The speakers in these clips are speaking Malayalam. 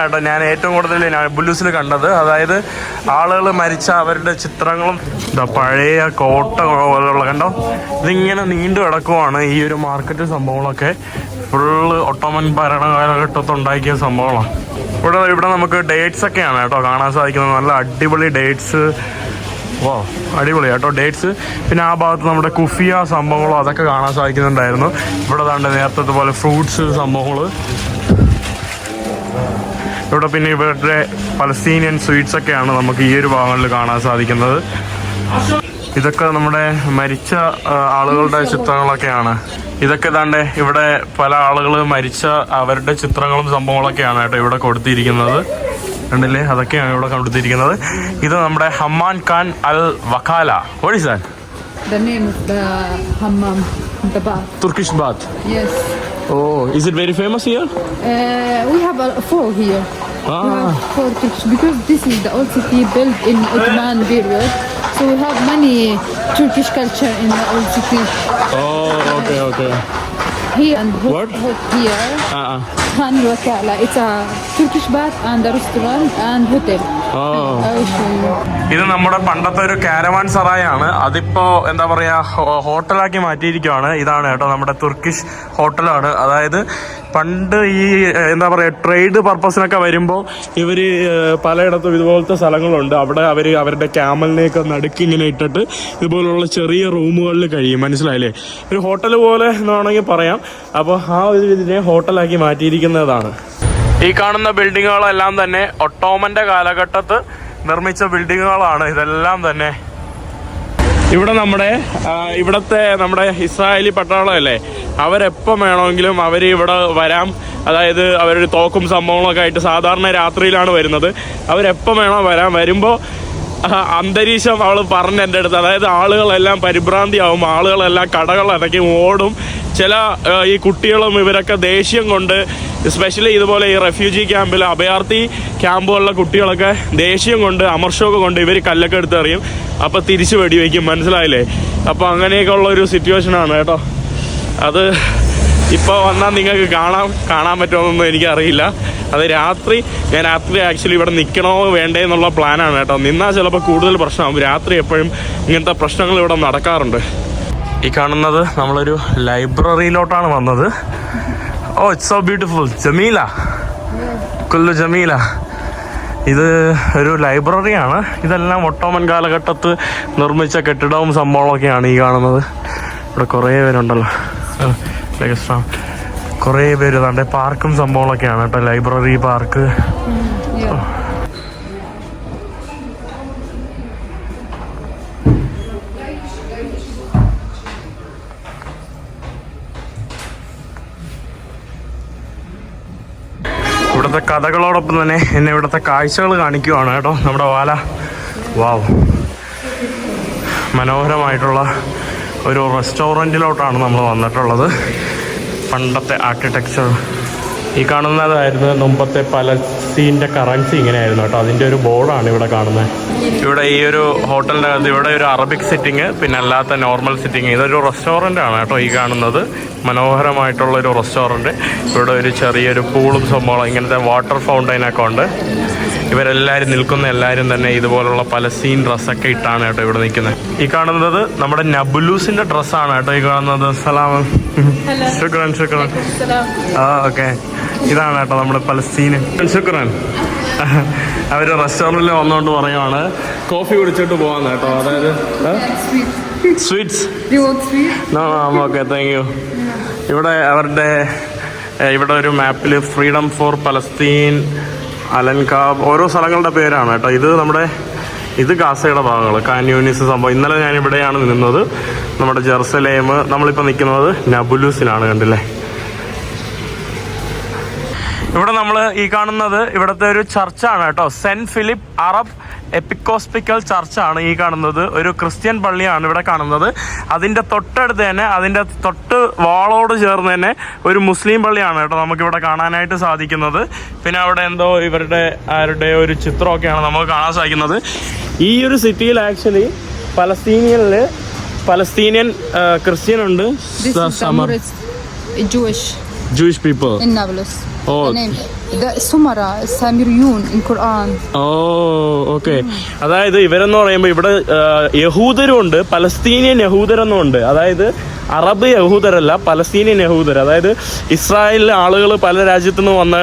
കേട്ടോ ഞാൻ ഏറ്റവും കൂടുതൽ ബുല്ലൂസിൽ കണ്ടത്. അതായത് ആളുകൾ മരിച്ച അവരുടെ ചിത്രങ്ങളും ഇതാ പഴയ കോട്ട പോലുള്ള കണ്ടോ ഇതിങ്ങനെ നീണ്ടു കിടക്കുവാണ് ഈ ഒരു മാർക്കറ്റ് സംഭവങ്ങളൊക്കെ. ഫുള്ള് ഒട്ടോമൻ ഭരണകാലഘട്ടത്ത് ഉണ്ടാക്കിയ സംഭവങ്ങളാണ്. ഇവിടെ ഇവിടെ നമുക്ക് ഡേറ്റ്സ് ഒക്കെയാണ് കേട്ടോ കാണാൻ സാധിക്കുന്നത്. നല്ല അടിപൊളി ഡേറ്റ്സ് ഓ അടിപൊളി കേട്ടോ ഡേറ്റ്സ് പിന്നെ ആ ഭാഗത്ത് നമ്മുടെ കുഫിയ സംഭവങ്ങളോ അതൊക്കെ കാണാൻ സാധിക്കുന്നുണ്ടായിരുന്നു. ഇവിടെ നേരത്തെ പോലെ ഫ്രൂട്ട്സ് സംഭവങ്ങൾ ഇവിടെ പിന്നെ ഇവരുടെ പലസ്തീനിയൻ സ്വീറ്റ്സ് ഒക്കെയാണ് നമുക്ക് ഈ ഒരു ഭാഗങ്ങളിൽ കാണാൻ സാധിക്കുന്നത്. ഇതൊക്കെ നമ്മുടെ മരിച്ച ആളുകളുടെ ചിത്രങ്ങളൊക്കെയാണ്. ഇതൊക്കെ താണ്ട് ഇവിടെ പല ആളുകൾ മരിച്ച അവരുടെ ചിത്രങ്ങളും സംഭവങ്ങളൊക്കെയാണ് കേട്ടോ ഇവിടെ കൊടുത്തിരിക്കുന്നത്. കണ്ടില്ലേ? അതൊക്കെയാണ് ഇവിടെ കൊടുത്തിരിക്കുന്നത്. ഇത് നമ്മുടെ ഹമ്മാൻ ഖാൻ അൽ വഖാല. ഓടി San. Turkish bath Oh, is it very famous here? Uh, we have a four here. Ah. four churches because this is the old city built in Ottoman period. So we have many Turkish culture in the old city. Oh, okay, okay. Here and hot, what? hot here. Uh-uh. It's a Turkish bath and a restaurant and hotel. ഇത് നമ്മുടെ പണ്ടത്തെ ഒരു കാരവാൻ സറായാണ്. അതിപ്പോ എന്താ പറയാ ഹോട്ടലാക്കി മാറ്റിയിരിക്കുകയാണ് ഇതാണ് കേട്ടോ നമ്മുടെ തുർക്കിഷ് ഹോട്ടലാണ്. അതായത് പണ്ട് ഈ എന്താ പറയാ ട്രേഡ് പർപ്പസിനൊക്കെ വരുമ്പോൾ ഏഹ്, പലയിടത്തും ഇതുപോലത്തെ സ്ഥലങ്ങളുണ്ട്. അവിടെ അവർ അവരുടെ ക്യാമലിനെയൊക്കെ നടുക്കി ഇങ്ങനെ ഇട്ടിട്ട് ഇതുപോലുള്ള ചെറിയ റൂമുകളിൽ കഴിയും. മനസ്സിലായില്ലേ? ഒരു ഹോട്ടൽ പോലെ എന്ന് വേണമെങ്കിൽ പറയാം. അപ്പോൾ ആ ഒരു ഇതിനെ ഹോട്ടലാക്കി മാറ്റിയിരിക്കുന്നതാണ്. ഈ കാണുന്ന ബിൽഡിങ്ങുകളെല്ലാം തന്നെ ഒട്ടോമന്റെ കാലഘട്ടത്ത് നിർമ്മിച്ച ബിൽഡിങ്ങുകളാണ്. ഇതെല്ലാം തന്നെ. ഇവിടെ നമ്മുടെ ഇവിടത്തെ നമ്മുടെ ഇസ്രായേലി പട്ടാളമല്ലേ? അവരെപ്പം വേണമെങ്കിലും അവർ ഇവിടെ വരാം. അതായത് അവരൊരു തോക്കും സംഭവങ്ങളൊക്കെ ആയിട്ട് സാധാരണ രാത്രിയിലാണ് വരുന്നത്. അവരെപ്പം വേണോ വരാം. വരുമ്പോൾ അന്തരീക്ഷം അവൾ പറഞ്ഞ എന്റെ അടുത്ത്. അതായത് ആളുകളെല്ലാം പരിഭ്രാന്തിയാവും ആളുകളെല്ലാം കടകൾ ഓടും. ചില ഈ കുട്ടികളും ഇവരൊക്കെ ദേഷ്യം കൊണ്ട് സ്പെഷ്യലി ഇതുപോലെ ഈ റെഫ്യൂജി ക്യാമ്പിൽ അഭയാർത്ഥി ക്യാമ്പുകളിലെ കുട്ടികളൊക്കെ ദേഷ്യം കൊണ്ട് അമർഷമൊക്കെ കൊണ്ട് ഇവർ കല്ലൊക്കെ എടുത്തെറിയും അപ്പോൾ തിരിച്ച് വെടിവെക്കും. മനസ്സിലായില്ലേ? അപ്പോൾ അങ്ങനെയൊക്കെ ഉള്ള ഒരു സിറ്റുവേഷനാണ് കേട്ടോ. അത് ഇപ്പോൾ വന്നാൽ നിങ്ങൾക്ക് കാണാൻ കാണാൻ പറ്റുമെന്നൊന്നും എനിക്കറിയില്ല. അത് രാത്രി ഞാൻ രാത്രി ആക്ച്വലി ഇവിടെ നിൽക്കണോ വേണ്ടേ എന്നുള്ള പ്ലാനാണ് കേട്ടോ. നിന്നാൽ ചിലപ്പോൾ കൂടുതൽ പ്രശ്നമാകും രാത്രി എപ്പോഴും ഇങ്ങനത്തെ പ്രശ്നങ്ങൾ ഇവിടെ നടക്കാറുണ്ട്. ഈ കാണുന്നത് നമ്മളൊരു ലൈബ്രറിയിലോട്ടാണ് വന്നത്. Oh it's so beautiful Jamila. കൊല്ലു ജമീല. ഇത് ഒരു ലൈബ്രറിയാണ്. ഇതെല്ലാം ഒട്ടോമൻ കാലഘട്ടത്ത് നിർമ്മിച്ച കെട്ടിടവും സംഭവങ്ങളൊക്കെയാണ് ഈ കാണുന്നത്. ഇവിടെ കുറേ പേരുണ്ടല്ലോ. A കുറേ പേര് അതാണ്ട് പാർക്കും സംഭവങ്ങളൊക്കെയാണ് കേട്ടോ. Library park. ഇവിടുത്തെ കഥകളോടൊപ്പം തന്നെ എന്നെ ഇവിടുത്തെ കാഴ്ചകൾ കാണിക്കുവാണ് കേട്ടോ നമ്മുടെ വാല. വാവ്. മനോഹരമായിട്ടുള്ള ഒരു റെസ്റ്റോറന്റിലോട്ടാണ് നമ്മൾ വന്നിട്ടുള്ളത്. പണ്ടത്തെ ആർക്കിടെക്ചർ ഈ കാണുന്നതായിരുന്നു മുമ്പത്തെ പലസ്തീന്റെ കറൻസി ഇങ്ങനെയായിരുന്നു കേട്ടോ. അതിന്റെ ഒരു ബോർഡാണ് ഇവിടെ കാണുന്നത് ഇവിടെ ഈ ഒരു ഹോട്ടലിന്റെ അകത്ത് ഇവിടെ ഒരു അറബിക് സിറ്റിങ് പിന്നെ അല്ലാത്ത നോർമൽ സിറ്റിങ് ഇതൊരു റെസ്റ്റോറന്റ് ആണ് കേട്ടോ ഈ കാണുന്നത്. മനോഹരമായിട്ടുള്ള ഒരു റെസ്റ്റോറന്റ് ഇവിടെ ഒരു ചെറിയൊരു പൂളും സംഭവം ഇങ്ങനത്തെ വാട്ടർ ഫൗണ്ടൈനൊക്കെ ഉണ്ട്. ഇവരെല്ലാവരും നിൽക്കുന്ന എല്ലാവരും തന്നെ ഇതുപോലുള്ള പലസ്തീൻ ഡ്രസ്സൊക്കെ ഇട്ടാണ് കേട്ടോ ഇവിടെ നിൽക്കുന്നത്. ഈ കാണുന്നത് നമ്മുടെ നബുലൂസിന്റെ ഡ്രസ്സാണ് കേട്ടോ ഈ കാണുന്നത്. സലാം. ശുക്രൻ ശുക്രൻ. ആ ഓക്കെ. ഇതാണ് കേട്ടോ നമ്മുടെ പലസ്തീന് ശുക്രൻ. അവർ റെസ്റ്റോറന്റിൽ വന്നുകൊണ്ട് പറയുവാണ് കോഫി കുടിച്ചിട്ട് പോവാന്ന് കേട്ടോ. അതായത് സ്വീറ്റ്സ്? ഓക്കെ താങ്ക് യു ഇവിടെ അവരുടെ ഇവിടെ ഒരു മാപ്പിൽ ഫ്രീഡം ഫോർ പലസ്തീൻ അലൻകാബ് ഓരോ സ്ഥലങ്ങളുടെ പേരാണ് കേട്ടോ. ഇത് നമ്മുടെ ഇത് ഗാസയുടെ ഭാഗങ്ങൾ കാന്യൂനിസ് സംഭവം. ഇന്നലെ ഞാൻ ഇവിടെയാണ് നിന്നത്. നമ്മുടെ ജെറുസലേം. നമ്മളിപ്പോൾ നിൽക്കുന്നത് നബുലൂസിലാണ് കണ്ടില്ലേ? ഇവിടെ നമ്മൾ ഈ കാണുന്നത് ഇവിടുത്തെ ഒരു ചർച്ചാണ് കേട്ടോ. സെന്റ് ഫിലിപ്പ് അറബ് എപ്പിക്കോസ്പിക്കൽ ചർച്ചാണ് ഈ കാണുന്നത്. ഒരു ക്രിസ്ത്യൻ പള്ളിയാണ് ഇവിടെ കാണുന്നത്. അതിന്റെ തൊട്ടടുത്ത് തന്നെ അതിന്റെ തൊട്ട് വാളോട് ചേർന്ന് തന്നെ ഒരു മുസ്ലിം പള്ളിയാണ് കേട്ടോ നമുക്കിവിടെ കാണാനായിട്ട് സാധിക്കുന്നത്. പിന്നെ അവിടെ എന്തോ ഇവരുടെ ആരുടെ ഒരു ചിത്രമൊക്കെയാണ് നമുക്ക് കാണാൻ സാധിക്കുന്നത്. ഈ ഒരു സിറ്റിയിൽ ആക്ച്വലി പലസ്തീനിയനിൽ പലസ്തീനിയൻ ക്രിസ്ത്യൻ ഉണ്ട്. Jewish Jewish people oh. ഓ ഓക്കെ. അതായത് ഇവരെന്ന് പറയുമ്പോൾ ഇവിടെ യഹൂദരും ഉണ്ട് പലസ്തീനിയൻ യഹൂദരെന്നും ഉണ്ട് അതായത് അറബ് യഹൂദരല്ല പലസ്തീനിയൻ യഹൂദർ അതായത് ഇസ്രായേലിലെ ആളുകൾ പല രാജ്യത്തു നിന്ന് വന്ന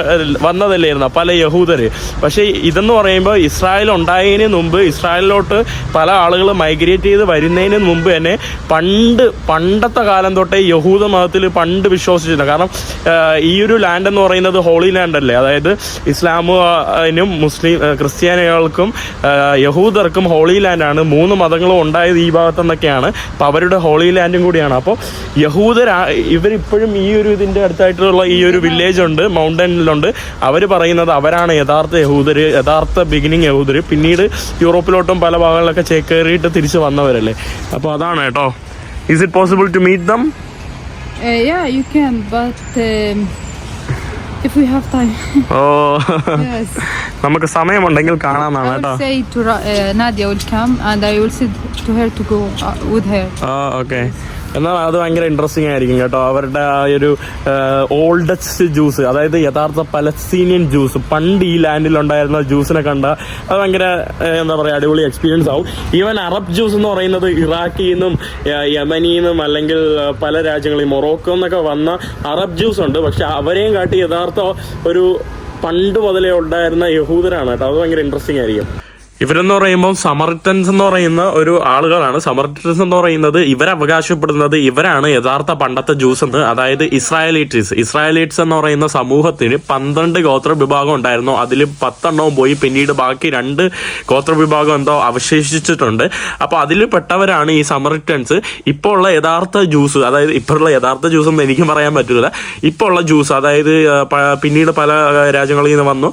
വന്നതല്ലായിരുന്നു പല യഹൂദര്. പക്ഷേ ഇതെന്ന് പറയുമ്പോൾ ഇസ്രായേൽ ഉണ്ടായതിന് മുമ്പ് ഇസ്രായേലിലോട്ട് പല ആളുകൾ മൈഗ്രേറ്റ് ചെയ്ത് വരുന്നതിന് മുമ്പ് തന്നെ പണ്ട് പണ്ടത്തെ കാലം തൊട്ടേ യഹൂദ മതത്തിൽ പണ്ട് വിശ്വസിച്ചിരുന്നു. കാരണം ഈ ഒരു ലാൻഡ് എന്ന് പറയുന്നത് ഹോളി ലാൻഡ് അല്ലേ അതായത് ഇസ്ലാമിനും മുസ്ലിം ക്രിസ്ത്യാനികൾക്കും യഹൂദർക്കും ഹോളി ലാൻഡാണ് മൂന്ന് മതങ്ങളും ഉണ്ടായത് ഈ ഭാഗത്തു നിന്നൊക്കെയാണ് അപ്പോൾ അവരുടെ ഹോളി ലാൻഡും കൂടിയാണ്. അപ്പോൾ യഹൂദർ ഇവരിപ്പോഴും ഈ ഒരു ഇതിന്റെ അടുത്തായിട്ടുള്ള ഈ ഒരു വില്ലേജ് ഉണ്ട് മൗണ്ടനിലുണ്ട് അവർ പറയുന്നത് അവരാണ് യഥാർത്ഥ യഹൂദർ യഥാർത്ഥ ബിഗിനിങ് യഹൂദർ പിന്നീട് യൂറോപ്പിലോട്ടും പല ഭാഗങ്ങളിലൊക്കെ ചേക്കേറിയിട്ട് തിരിച്ച് വന്നവരല്ലേ. അപ്പോൾ അതാണ് കേട്ടോ. Is it possible to meet them yeah, you can, but um, if we have time, oh yes. നമുക്ക് സമയമുണ്ടെങ്കിൽ കാണാമെന്നാണ് I കേട്ടോ will say to Ra- uh, Nadia will come, and I will say to her to go uh, with her. ആ ഓക്കെ എന്നാൽ അത് ഭയങ്കര ഇൻട്രസ്റ്റിംഗ് ആയിരിക്കും കേട്ടോ. അവരുടെ ആ ഒരു ഓൾഡസ്റ്റ് ജ്യൂസ് അതായത് യഥാർത്ഥ പലസ്തീനിയൻ ജ്യൂസ് പണ്ട് ഈ ലാൻഡിൽ ഉണ്ടായിരുന്ന ജ്യൂസിനെ കണ്ട അത് ഭയങ്കര എന്താ പറയുക അടിപൊളി എക്സ്പീരിയൻസ് ആവും. ഈവൻ അറബ് ജ്യൂസ് എന്ന് പറയുന്നത് ഇറാഖിൽ നിന്നും യമനിൽ നിന്നും അല്ലെങ്കിൽ പല രാജ്യങ്ങളിൽ മൊറോക്കോ എന്നൊക്കെ വന്ന അറബ് ജ്യൂസ് ഉണ്ട്. പക്ഷെ അവരെയും കാട്ടി യഥാർത്ഥ ഒരു പണ്ട് മുതലേ ഉണ്ടായിരുന്ന യഹൂദരാണ് കേട്ടോ. അത് ഭയങ്കര ഇൻട്രസ്റ്റിംഗ് ആയിരിക്കും. ഇവരെന്ന് പറയുമ്പോൾ സമർട്ടൻസ് എന്ന് പറയുന്ന ഒരു ആളുകളാണ്. സമർട്ടൻസ് എന്ന് പറയുന്നത് ഇവർ അവകാശപ്പെടുന്നത് ഇവരാണ് യഥാർത്ഥ പണ്ടത്തെ ജൂസ് എന്ന്. അതായത് ഇസ്രായേലിറ്റ്സ്. ഇസ്രായേലിറ്റ്സ് എന്ന് പറയുന്ന സമൂഹത്തിന് പന്ത്രണ്ട് ഗോത്ര വിഭാഗം ഉണ്ടായിരുന്നു. അതിൽ പത്തെണ്ണവും പോയി. പിന്നീട് ബാക്കി രണ്ട് ഗോത്ര വിഭാഗം എന്തോ അവശേഷിച്ചിട്ടുണ്ട്. അപ്പോൾ അതിൽ പെട്ടവരാണ് ഈ സമർട്ടൻസ് ഇപ്പോൾ ഉള്ള യഥാർത്ഥ ജ്യൂസ് അതായത് ഇപ്പോഴുള്ള യഥാർത്ഥ ജ്യൂസ് എന്ന് എനിക്കും പറയാൻ പറ്റില്ല ഇപ്പോൾ ഉള്ള ജ്യൂസ് അതായത് പിന്നീട് പല രാജ്യങ്ങളിൽ നിന്ന് വന്നു.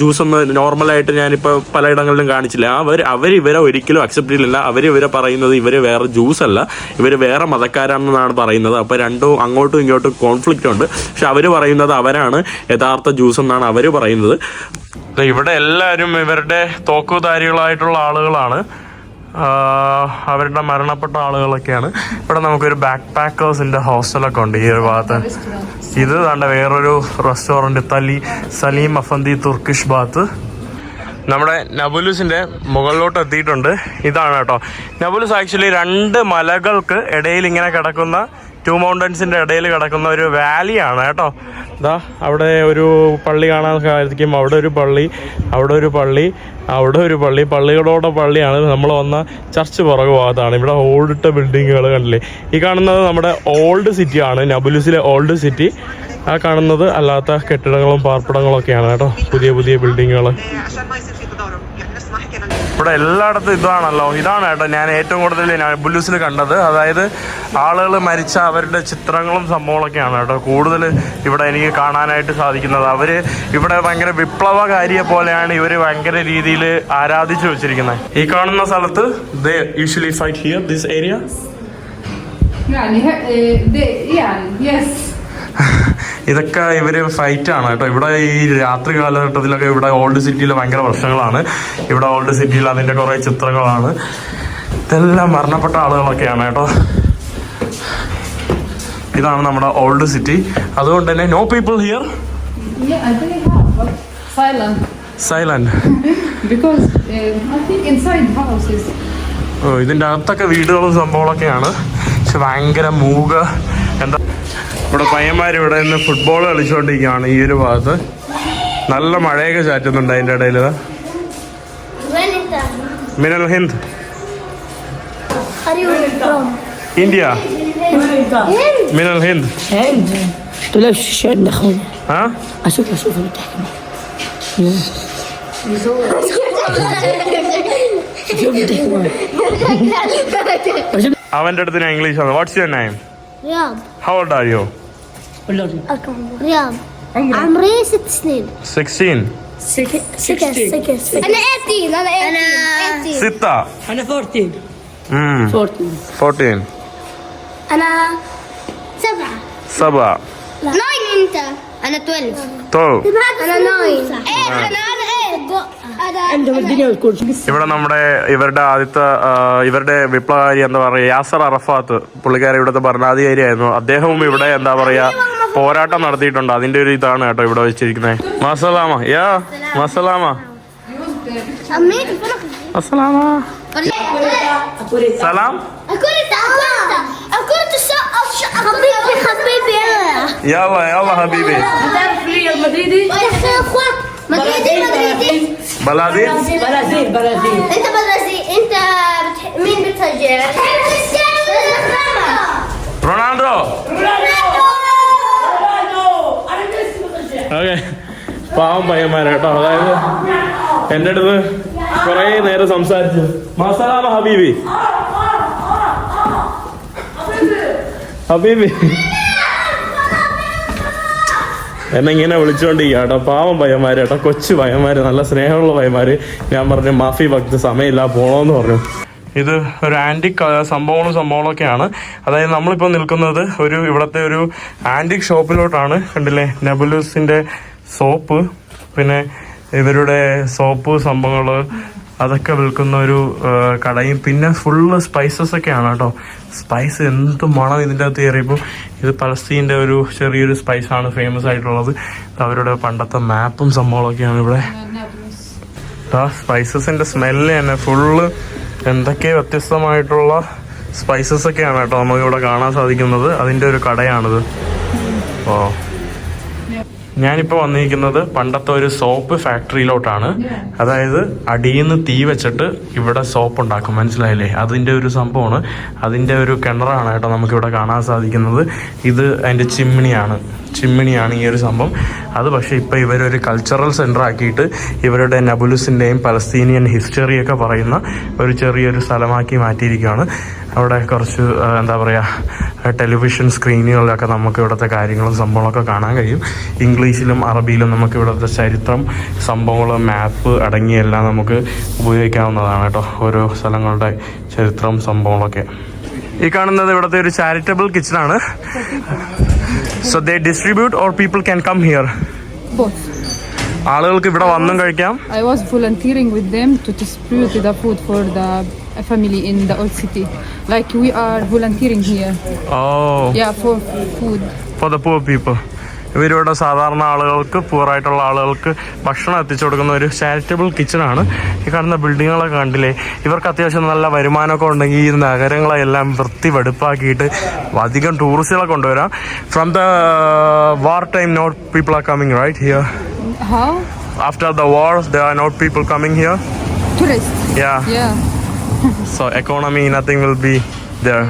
ജ്യൂസ് ഒന്ന് നോർമലായിട്ട് ഞാനിപ്പോൾ പലയിടങ്ങളിലും കാണിച്ചില്ല. അവർ അവർ ഇവരെ ഒരിക്കലും അക്സെപ്റ്റ് ചെയ്യില്ല അവർ ഇവരെ പറയുന്നത് ഇവർ വേറെ ജ്യൂസ് അല്ല. ഇവർ വേറെ മതക്കാരാണെന്നാണ് പറയുന്നത്. അപ്പോൾ രണ്ടും അങ്ങോട്ടും ഇങ്ങോട്ടും കോൺഫ്ലിക്റ്റ് ഉണ്ട്. പക്ഷെ അവർ പറയുന്നത് അവരാണ് യഥാർത്ഥ ജ്യൂസ് എന്നാണ് അവർ പറയുന്നത്. ഇവിടെ എല്ലാവരും ഇവരുടെ തോക്കുധാരികളായിട്ടുള്ള ആളുകളാണ്. അവരുടെ മരണപ്പെട്ട ആളുകളൊക്കെയാണ്. ഇവിടെ നമുക്കൊരു ബാക്ക് പാക്കേഴ്സിന്റെ ഹോസ്റ്റലൊക്കെ ഉണ്ട് ഈ ഒരു ഭാഗത്ത്. ഇത് കണ്ട വേറൊരു റെസ്റ്റോറന്റ് തലി സലീം അഫന്തി തുർക്കിഷ് ബാത്ത് നമ്മുടെ നബുലൂസിന്റെ മുകളിലോട്ട് എത്തിയിട്ടുണ്ട്. ഇതാണ് കേട്ടോ. നബുലൂസ് ആക്ച്വലി രണ്ട് മലകൾക്ക് ഇടയിൽ ഇങ്ങനെ കിടക്കുന്ന ടു മൗണ്ടൻസിന്റെ ഇടയിൽ കിടക്കുന്ന ഒരു വാലിയാണ് കേട്ടോ. ഇതാ അവിടെ ഒരു പള്ളി കാണാൻ സാധിക്കും. അവിടെ ഒരു പള്ളി അവിടെ ഒരു പള്ളി അവിടെ ഒരു പള്ളി. പള്ളികളോടെ പള്ളിയാണ്. നമ്മൾ വന്ന ചർച്ച് പുറകു ഭാഗത്താണ്. ഇവിടെ ഓൾഡിട്ട ബിൽഡിങ്ങുകൾ കണ്ടില്ലേ? ഈ കാണുന്നത് നമ്മുടെ ഓൾഡ് സിറ്റി ആണ്. നബുലുസിലെ ഓൾഡ് സിറ്റി ആ കാണുന്നത് അല്ലാത്ത കെട്ടിടങ്ങളും പാർപ്പിടങ്ങളും ഒക്കെയാണ് കേട്ടോ. പുതിയ പുതിയ ബിൽഡിങ്ങുകൾ ഇവിടെ എല്ലായിടത്തും ഇതാണല്ലോ. ഇതാണ് കേട്ടോ ഞാൻ ഏറ്റവും കൂടുതൽ ബുല്ലൂസിൽ കണ്ടത്. അതായത് ആളുകൾ മരിച്ച അവരുടെ ചിത്രങ്ങളും സംഭവങ്ങളൊക്കെയാണ് കേട്ടോ. കൂടുതൽ ഇവിടെ എനിക്ക് കാണാനായിട്ട് സാധിക്കുന്നത്. അവർ ഇവിടെ ഭയങ്കര വിപ്ലവകാരിയെ പോലെയാണ് ഇവർ ഭയങ്കര രീതിയിൽ ആരാധിച്ചു വെച്ചിരിക്കുന്നത്. ഈ കാണുന്ന സ്ഥലത്ത് they usually fight here this area Yeah, yeah, yes. ഇതൊക്കെ ഇവർ ഫൈറ്റ് ആണ് കേട്ടോ. ഇവിടെ ഈ രാത്രി കാലഘട്ടത്തിലൊക്കെ ഇവിടെ ഓൾഡ് സിറ്റിയിൽ ഭയങ്കര പ്രശ്നങ്ങളാണ്. ഇവിടെ ഓൾഡ് സിറ്റിയിൽ അതിന്റെ കുറേ ചിത്രങ്ങളാണ്. ഇതെല്ലാം മരണപ്പെട്ട ആളുകളൊക്കെയാണ് കേട്ടോ. ഇതാണ് നമ്മുടെ ഓൾഡ് സിറ്റി അതുകൊണ്ട് തന്നെ നോ പീപ്പിൾ ഹിയർ സൈലന്റ് ഇതിന്റെ അകത്തൊക്കെ വീടുകളും സംഭവങ്ങളൊക്കെയാണ്. പക്ഷെ ഭയങ്കര മൂക. എന്താ? ഇവിടെ പയ്യന്മാർ ഇവിടെ നിന്ന് ഫുട്ബോൾ കളിച്ചുകൊണ്ടിരിക്കുകയാണ് ഈ ഒരു ഭാഗത്ത് നല്ല മഴയൊക്കെ ചാറ്റുന്നുണ്ട് അതിൻ്റെ ഇടയിൽ وين انت؟ മിനൽ Hind Are you from? India هند മിനൽ ഹിന്ദ് هند قلت له شو عندك خويا ആ اشوف اشوف اللي بتحكي شوف اللي بتحكي معي അവൻ്റെ അടുത്ത് ഞാൻ ഇംഗ്ലീഷ് ആണ് what's your name رياض how old are you ولا رياض عمري ست سنين sixteen سكس سكس انا 18 انا 18 സിത്ത انا 14 Hmm. 14 fourteen انا سبعة സബ ناين انت انا 12 തോ انا ناين ايه انا انا ايه انا عندهم الدنيا والكل ഇവിടെ നമ്മുടെ ഇവരുടെ ആദ്യത്തെ ആ, ഇവരുടെ വിപ്ലവകാരി എന്താ പറയുക യാസർ അറഫാത്ത് പുള്ളിക്കാരി ഇവിടുത്തെ ഭരണാധികാരിയായിരുന്നു അദ്ദേഹവും ഇവിടെ എന്താ പറയുക പോരാട്ടം നടത്തിയിട്ടുണ്ട് അതിന്റെ ഒരു ഇതാണ് കേട്ടോ ഇവിടെ വെച്ചിരിക്കുന്നത് മസലാമ യാ മസലാമ عمي الفرق അസലാമ സലാം أكلت أكلت أكلت الشقة حبيبي حبيبي يلا യാ യാ ഹബീബി تعرف ريال مدريدي يا أخي أخوات مدريدي مدريدي ബലാദി برازيل برازيل أنت برازيل أنت بتح... مين بتشجع؟ بتحب كريستيانو ولا റൊണാൾഡോ رونالدو ഓക്കെ. പാവം പയ്യന്മാരെ കേട്ടോ. അതായത് എന്റെ അടുത്ത് കുറെ നേരം സംസാരിച്ചു. മസാല ഹബീബി. ഹബീബി. എന്നെ ഇങ്ങനെ വിളിച്ചുകൊണ്ടിരിക്കുക പാവം പയ്യന്മാര് കേട്ടോ. കൊച്ചു പയ്യന്മാര് നല്ല സ്നേഹമുള്ള പയ്യന്മാര്. ഞാൻ പറഞ്ഞു മാഫി ഭക്തി സമയമില്ല പോണോന്ന് പറഞ്ഞു. ഇത് ഒരു ആന്റിക് സംഭവങ്ങളും സംഭവങ്ങളൊക്കെയാണ്. അതായത് നമ്മളിപ്പോൾ നിൽക്കുന്നത് ഒരു ഇവിടുത്തെ ഒരു ആന്റിക് ഷോപ്പിലോട്ടാണ് കണ്ടില്ലേ? നെബുലൂസിന്റെ സോപ്പ് പിന്നെ ഇവരുടെ സോപ്പ് സംഭവങ്ങൾ അതൊക്കെ വിൽക്കുന്ന ഒരു കടയും. പിന്നെ ഫുള്ള് സ്പൈസസ് ഒക്കെയാണ് കേട്ടോ. സ്പൈസ് എന്ത് മണം ഇതിന്റെ അകത്ത് കയറിയപ്പോൾ ഇത് പലസ്തീന്റെ ഒരു ചെറിയൊരു സ്പൈസാണ് ഫേമസ് ആയിട്ടുള്ളത്. അവരുടെ പണ്ടത്തെ മാപ്പും സംഭവങ്ങളൊക്കെയാണ് ഇവിടെ. ആ സ്പൈസസിന്റെ സ്മെല്ല് തന്നെ ഫുള്ള് എന്തൊക്കെ വ്യത്യസ്തമായിട്ടുള്ള സ്പൈസസ് ഒക്കെയാണ് കേട്ടോ നമുക്ക് ഇവിടെ കാണാൻ സാധിക്കുന്നത്. അതിന്റെ ഒരു കടയാണിത്. ഓ. ഞാനിപ്പോൾ വന്നിരിക്കുന്നത് പണ്ടത്തെ ഒരു സോപ്പ് ഫാക്ടറിയിലോട്ടാണ്. അതായത് അടിയിൽ നിന്ന് തീ വെച്ചിട്ട് ഇവിടെ സോപ്പ് ഉണ്ടാക്കും മനസ്സിലായില്ലേ? അതിന്റെ ഒരു സംഭവമാണ്. അതിന്റെ ഒരു കിണറാണ് കേട്ടോ നമുക്കിവിടെ കാണാൻ സാധിക്കുന്നത്. ഇത് അതിന്റെ ചിമ്മിണിയാണ്. ചിമ്മിണിയാണ് ഈ ഒരു സംഭവം. അത് പക്ഷേ ഇപ്പോൾ ഇവരൊരു കൾച്ചറൽ സെന്റർ ആക്കിയിട്ട് ഇവരുടെ നബുലുസിന്റെയും പലസ്തീനിയൻ ഹിസ്റ്ററിയൊക്കെ പറയുന്ന ഒരു ചെറിയൊരു സ്ഥലമാക്കി മാറ്റിയിരിക്കുകയാണ്. അവിടെ കുറച്ച് എന്താ പറയുക ടെലിവിഷൻ സ്ക്രീനുകളിലൊക്കെ നമുക്ക് ഇവിടുത്തെ കാര്യങ്ങളും സംഭവങ്ങളൊക്കെ കാണാൻ കഴിയും. ഇംഗ്ലീഷിലും അറബിയിലും നമുക്ക് ഇവിടുത്തെ ചരിത്രം സംഭവങ്ങൾ മാപ്പ് അടങ്ങിയെല്ലാം നമുക്ക് ഉപയോഗിക്കാവുന്നതാണ് കേട്ടോ. ഓരോ സ്ഥലങ്ങളുടെ ചരിത്രം സംഭവങ്ങളൊക്കെ. ഈ കാണുന്നത് ഇവിടുത്തെ ഒരു charitable കിച്ചണാണ് so they distribute or people can come here ആളുകൾക്ക് ഇവിടെ വന്നും കഴിക്കാം I was volunteering with them to distribute the food for the family in the old city. Like we are volunteering here. Oh Yeah, for food. For the poor people ഇവരിവിടെ സാധാരണ ആളുകൾക്ക് പൂറായിട്ടുള്ള ആളുകൾക്ക് ഭക്ഷണം എത്തിച്ചു കൊടുക്കുന്ന ഒരു ചാരിറ്റബിൾ കിച്ചണാണ് ഈ കാണുന്ന ബിൽഡിങ്ങുകളൊക്കെ കണ്ടില്ലേ? ഇവർക്ക് അത്യാവശ്യം നല്ല വരുമാനമൊക്കെ ഉണ്ടെങ്കിൽ ഈ നഗരങ്ങളെല്ലാം വൃത്തി വെടുപ്പാക്കിയിട്ട് അധികം ടൂറിസ്റ്റുകളെ കൊണ്ടുവരാം. From the war time not people are coming right here? After the war the are not people coming here. So economy nothing will be there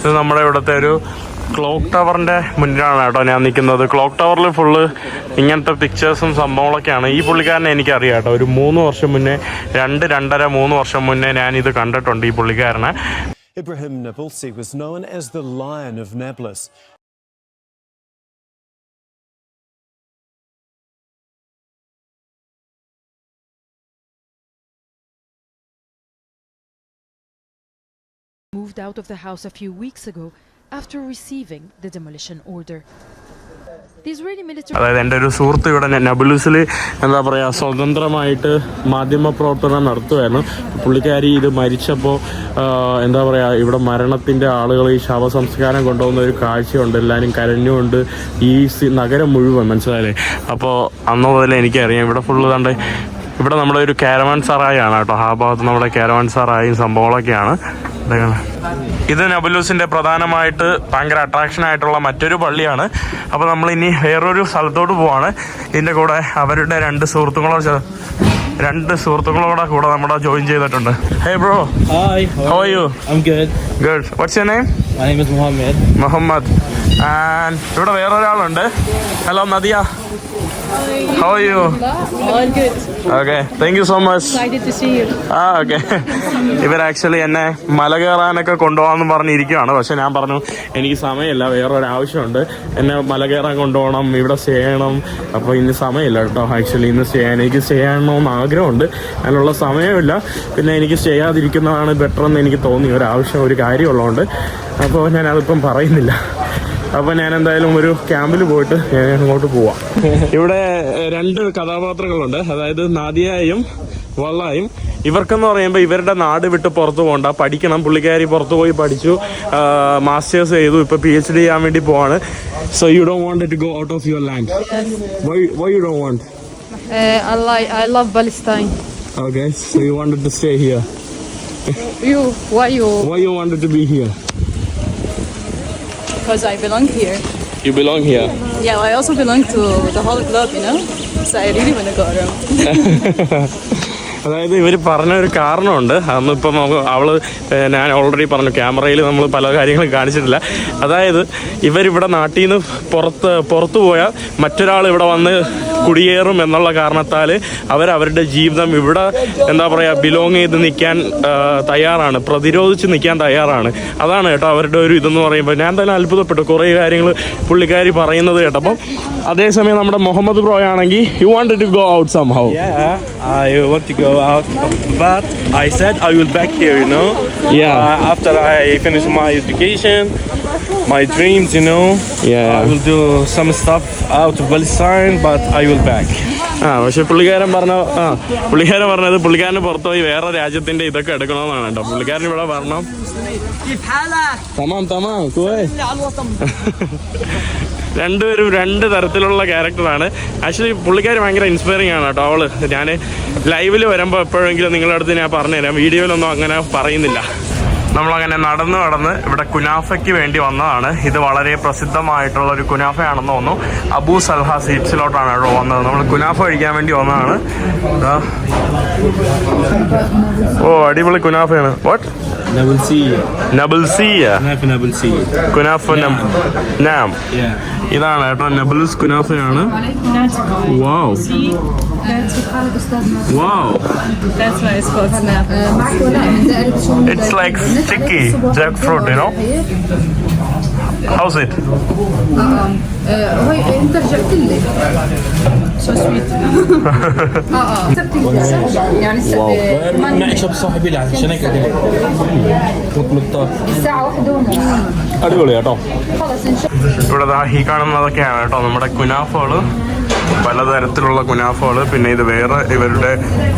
ഇത് നമ്മുടെ ഇവിടുത്തെ ഒരു ക്ലോക്ക് ടവറിന്റെ മുന്നിലാണ് കേട്ടോ ഞാൻ നിൽക്കുന്നത്. ക്ലോക്ക് ടവറിൽ ഫുള്ള് ഇങ്ങനത്തെ പിക്ചേഴ്സും സംഭവങ്ങളൊക്കെയാണ്. ഈ പുള്ളിക്കാരനെ എനിക്കറിയാം കേട്ടോ. ഒരു മൂന്ന് വർഷം മുന്നേ രണ്ട് രണ്ടര മൂന്ന് വർഷം മുന്നേ ഞാൻ ഇത് കണ്ടിട്ടുണ്ട് ഈ പുള്ളിക്കാരനെ. Ibrahim Nabulsi was known as the Lion of Nablus. moved out of the house a few weeks ago. After receiving the demolition order. അതായത് എന്റെ ഒരു സുഹൃത്ത് ഇവിടെ നബുലൂസിൽ എന്താ പറയുക സ്വതന്ത്രമായിട്ട് മാധ്യമ പ്രവർത്തനം നടത്തുമായിരുന്നു പുള്ളിക്കാരി ഇത് മരിച്ചപ്പോൾ എന്താ പറയുക ഇവിടെ മരണത്തിന്റെ ആളുകൾ ഈ ശവസംസ്കാരം കൊണ്ടുപോകുന്ന ഒരു കാഴ്ചയുണ്ട് എല്ലാവരും കരഞ്ഞുകൊണ്ട് ഈ നഗരം മുഴുവൻ മനസ്സിലായില്ലേ അപ്പോൾ അന്ന് മുതൽ എനിക്കറിയാം ഇവിടെ ഫുള്ള് കണ്ട് ഇവിടെ നമ്മുടെ ഒരു കാരവാൻ സറായാണ് കേട്ടോ ആ ഭാഗത്ത് നമ്മുടെ കാരവാൻ സറായും സംഭവങ്ങളൊക്കെയാണ്. ഇത് നബുലൂസിന്റെ പ്രധാനമായിട്ട് ഭയങ്കര അട്രാക്ഷൻ ആയിട്ടുള്ള മറ്റൊരു പള്ളിയാണ്. അപ്പോൾ നമ്മൾ ഇനി വേറൊരു സ്ഥലത്തോട്ട് പോവാണ്. ഇതിന്റെ കൂടെ അവരുടെ രണ്ട് സുഹൃത്തുക്കളോ രണ്ട് സുഹൃത്തുക്കളോടെ കൂടെ നമ്മുടെ ജോയിൻ ചെയ്തിട്ടുണ്ട്. Hey bro hi how are you I am good what's your name my name is Muhammad Muhammad and ഇവിടെ വേറൊരാളുണ്ട്. Hello Nadia how are you All good. Okay thank you so much Excited to see you. ആ ഓക്കെ ഇവർ ആക്ച്വലി എന്നെ മല കയറാനൊക്കെ കൊണ്ടുപോകാമെന്ന് പറഞ്ഞിരിക്കുകയാണ് പക്ഷെ ഞാൻ പറഞ്ഞു എനിക്ക് സമയമില്ല വേറൊരു ആവശ്യമുണ്ട് എന്നെ മല കയറാൻ കൊണ്ടുപോകണം ഇവിടെ സ്റ്റേ ചെയ്യണം. അപ്പോൾ ഇന്ന് സമയമില്ല കേട്ടോ. ആക്ച്വലി ഇന്ന് സ്റ്റേ ചെയ്യാൻ എനിക്ക് സ്റ്റേ ചെയ്യണമെന്ന് ആഗ്രഹമുണ്ട്. അതിനുള്ള സമയമില്ല. പിന്നെ എനിക്ക് ചെയ്യാതിരിക്കുന്നതാണ് ബെറ്റർ എന്ന് എനിക്ക് തോന്നി. ഒരു ആവശ്യം ഒരു കാര്യമുള്ളതുകൊണ്ട്. അപ്പോൾ ഞാൻ അതിപ്പം പറയുന്നില്ല. അപ്പോൾ ഞാൻ എന്തായാലും ഒരു ക്യാമ്പിൽ പോയിട്ട് ഞാൻ അങ്ങോട്ട് പോവാം. ഇവിടെ രണ്ട് കഥാപാത്രങ്ങളുണ്ട്. അതായത് നാദിയായും വള്ളായും. ഇവർക്കെന്ന് പറയുമ്പോൾ ഇവരുടെ നാട് വിട്ട് പുറത്ത് പോകണ്ട. പഠിക്കണം. പുള്ളിക്കാരി പുറത്ത് പോയി പഠിച്ചു. മാസ്റ്റേഴ്സ് ചെയ്തു. ഇപ്പോൾ പി എച്ച് ഡി ചെയ്യാൻ വേണ്ടി പോവാണ്. So you don't want to go out of your land why why you don't want Uh, I like I love Palestine. Oh, okay, so you wanted to stay here. you why you? Why you wanted to be here? Because I belong here. You belong here. Yeah, I also belong to the whole club, you know. So I really want to go around. അതായത് ഇവർ പറഞ്ഞ ഒരു കാരണമുണ്ട്. അന്ന് ഇപ്പം നമുക്ക് അവൾ ഞാൻ ഓൾറെഡി പറഞ്ഞു. ക്യാമറയിൽ നമ്മൾ പല കാര്യങ്ങളും കാണിച്ചിട്ടില്ല. അതായത് ഇവരിവിടെ നാട്ടിൽ നിന്ന് പുറത്ത് പുറത്തു പോയാൽ മറ്റൊരാൾ ഇവിടെ വന്ന് കുടിയേറും എന്നുള്ള കാരണത്താൽ അവരുടെ ജീവിതം ഇവിടെ എന്താ പറയുക ബിലോങ് ചെയ്ത് നിൽക്കാൻ തയ്യാറാണ്. പ്രതിരോധിച്ച് നിൽക്കാൻ തയ്യാറാണ്. അതാണ് കേട്ടോ അവരുടെ ഒരു ഇതെന്ന് പറയുമ്പോൾ ഞാൻ തന്നെ അത്ഭുതപ്പെട്ടു. കുറേ കാര്യങ്ങൾ പുള്ളിക്കാരി പറയുന്നത് കേട്ടപ്പം അതേസമയം നമ്മുടെ മുഹമ്മദ് ബ്രോ ആണെങ്കിൽ you want to go out some Yeah, I want to go out, but I said I will back here, you know. Yeah. Uh, after I finish my education, my dreams, you know. Yeah. I will do some stuff out of Palestine, but I will back. ആ പക്ഷെ പുള്ളിക്കാരൻ പറഞ്ഞ ആ പുള്ളിക്കാരൻ പറഞ്ഞത് പുള്ളിക്കാരന് പുറത്തുപോയി വേറെ രാജ്യത്തിന്റെ ഇതൊക്കെ എടുക്കണമെന്നാണ് കേട്ടോ പുള്ളിക്കാരൻ ഇവിടെ വരണം തമാം തമാം കുവേ. രണ്ടുപേരും രണ്ട് തരത്തിലുള്ള ക്യാരക്ടറാണ്. ആക്ച്വലി പുള്ളിക്കാരി ഭയങ്കര ഇൻസ്പയറിംഗ് ആണ് കേട്ടോ അവൾ. ഞാൻ ലൈവിൽ വരുമ്പോൾ എപ്പോഴെങ്കിലും നിങ്ങളുടെ അടുത്ത് ഞാൻ പറഞ്ഞുതരാം. വീഡിയോയിലൊന്നും അങ്ങനെ പറയുന്നില്ല. നമ്മളങ്ങനെ നടന്ന് നടന്ന് ഇവിടെ കുനാഫയ്ക്ക് വേണ്ടി വന്നതാണ്. ഇത് വളരെ പ്രസിദ്ധമായിട്ടുള്ള ഒരു കുനാഫയാണെന്ന് തോന്നുന്നു. അബൂ സൽഹ സീറ്റ്സിലോട്ടാണ് കേട്ടോ വന്നത്. നമ്മൾ കുനാഫ കഴിക്കാൻ വേണ്ടി വന്നതാണ്. ഓ അടിപൊളി കുനാഫയാണ്. What Nabil C. കുനാഫ നാം. ഇതാണ് കേട്ടോ Nablus കുനാഫയാണ് wow. Wow. It's like sticky jackfruit you house it jackfruit, you know. How's it? هاي انت رجعت لي So sweet. اه اه يعني معي شاب صاحبي لعب عشان هيك قاعدين مطلوب الساعة واحدة ونص അടിപൊളി കേട്ടോ خلص ان شاء ഇവിടെ ദാ ഈ കാണുന്നതൊക്കെയാണ് കേട്ടോ നമ്മുടെ കുനാഫകള് പലതരത്തിലുള്ള കുനാഫകള് പിന്നെ ഇത് വേറെ ഇവരുടെ